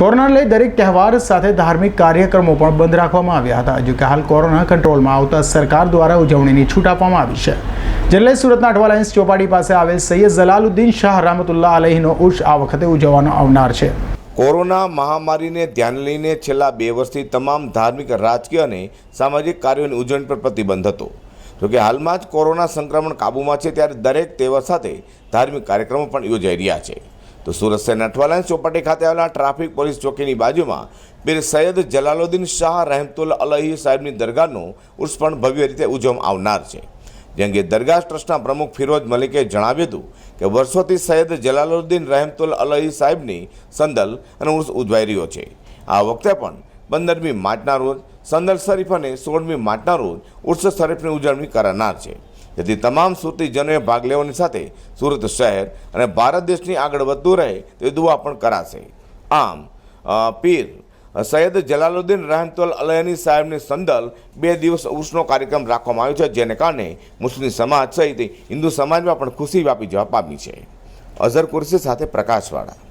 કોરોનાને લઈ દરેક તહેવાર સાથે ધાર્મિક કાર્યક્રમો પણ બંધ રાખવામાં આવ્યા હતા જો કે હાલ કોરોના કંટ્રોલમાં આવતા સરકાર દ્વારા ઉજવણીની છૂટ આપવામાં આવી છે. જેને સુરતના અઠવા ચોપાડી પાસે આવેલ સૈયદ જલાલુદ્દીન શાહ rahmatullah અલહીનો ઉર્ષ આ વખતે ઉજવવાનો આવનાર છે. કોરોના મહામારીને ધ્યાને લઈને છેલ્લા બે વર્ષથી તમામ ધાર્મિક, રાજકીય અને સામાજિક કાર્યોની ઉજવણી પર પ્રતિબંધ હતો. જોકે હાલમાં જ કોરોના સંક્રમણ કાબૂમાં છે, ત્યારે દરેક તહેવાર સાથે ધાર્મિક કાર્યક્રમો પણ યોજાઈ રહ્યા છે. તો સુરત શહેરના અઠવાલાઇન ચોપાટી ખાતે આવેલા ટ્રાફિક પોલીસ ચોકીની બાજુમાં પીર સૈયદ જલાલુદ્દીન શાહ રહેમતુલ અલહી સાહેબની દરગાહનું ઉર્સ પણ ભવ્ય રીતે ઉજવવામાં આવનાર છે. જે અંગે દરગાહ ટ્રસ્ટના પ્રમુખ ફિરોજ મલિકે જણાવ્યું હતું કે વર્ષોથી સૈયદ જલાલુદ્દીન રહેમતુલ અલહી સાહેબની સંદલ અને ઉર્સ ઉજવાઈ રહ્યો છે. આ વખતે પણ પંદરમી માર્ચના રોજ સંદલ શરીફ અને સોળમી માર્ચના રોજ ઉર્સ શરીફની ઉજવણી કરાનાર છે. જેથી તમામ સુરતીજનોએ ભાગ લેવાની સાથે સુરત શહેર અને ભારત દેશની આગળ વધતું રહે તે દુઆ પણ કરાશે. આમ પીર સૈયદ જલાલુદ્દીન રહેમતુલ અલહની સાહેબની સંદલ બે દિવસ ઉર્સનો કાર્યક્રમ રાખવામાં આવ્યો છે, જેને કારણે મુસ્લિમ સમાજ સહિત હિન્દુ સમાજમાં પણ ખુશી વ્યાપી જવા પામી છે. અઝર કુરશી સાથે પ્રકાશવાળા.